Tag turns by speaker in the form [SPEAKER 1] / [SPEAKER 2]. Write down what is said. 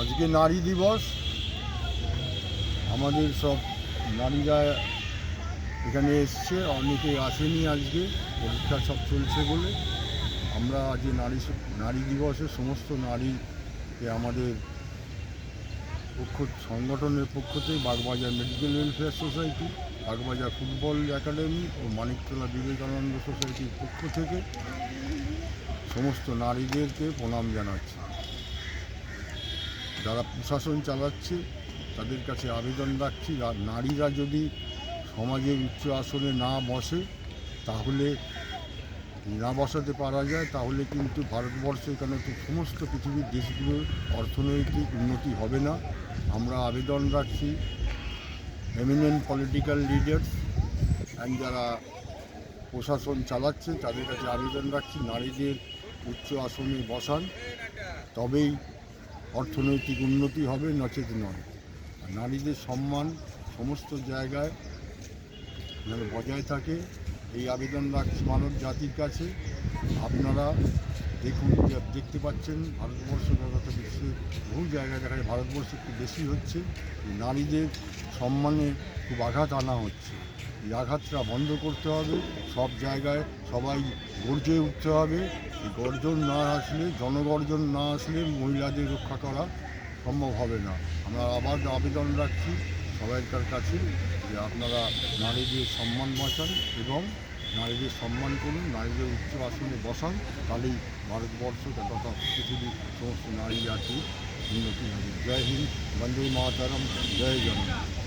[SPEAKER 1] আজকে নারী দিবস। আমাদের সব নারীরা এখানে এসছে, অনেকে আসেনি আজকে, পরীক্ষা সব চলছে বলে। আমরা আজ নারী নারী দিবসে সমস্ত নারীকে আমাদের পক্ষ, সংগঠনের পক্ষ থেকে Bagbazar medical welfare society, Bagbazar football academy ও মানিকতলা বিবেকানন্দ সোসাইটির পক্ষ থেকে সমস্ত নারীদেরকে প্রণাম জানাচ্ছি। যারা প্রশাসন চালাচ্ছে, তাদের কাছে আবেদন রাখছি। নারীরা যদি সমাজের উচ্চ আসনে না বসে, তাহলে না বসাতে পারা যায়। তাহলে কিন্তু ভারতবর্ষে কেন তো সমস্ত পৃথিবীর দেশগুলোর অর্থনৈতিক উন্নতি হবে না। আমরা আবেদন রাখছি এমিনেন্ট পলিটিক্যাল লিডার্স অ্যান্ড যারা প্রশাসন চালাচ্ছে, তাদের কাছে আবেদন রাখছি। নারীদের উচ্চ আসনে বসান। তবেই অর্থনৈতিক উন্নতি হবে, নচেত নয়। নারীদের সম্মান সমস্ত জায়গায় যেন বজায় থাকে। এই আবেদন রাখছি মানব জাতির কাছে। আপনারা দেখুন, দেখতে পাচ্ছেন, ভারতবর্ষ তথা বিশ্বের বহু জায়গায় দেখা যায় ভারতবর্ষে একটু বেশি হচ্ছে। নারীদের সম্মানে খুব আঘাত আনা হচ্ছে। এই আঘাতটা বন্ধ করতে হবে। সব জায়গায় সবাই গর্জে উঠতে হবে। গর্জন না আসলে, জনগর্জন না আসলে মহিলাদের রক্ষা করা সম্ভব হবে না। আমরা আবার আবেদন রাখছি সবাইকার কাছে যে আপনারা নারীদের সম্মান বাঁচান এবং নারীদের সম্মান করুন, নারীদের উচ্চ আসনে বসান, তাহলেই ভারতবর্ষ তথা পৃথিবীর সমস্ত নারী জাতি উন্নতি হবে। জয় হিন্দ, বন্দে মাতারম, জয় জগন্নাথ।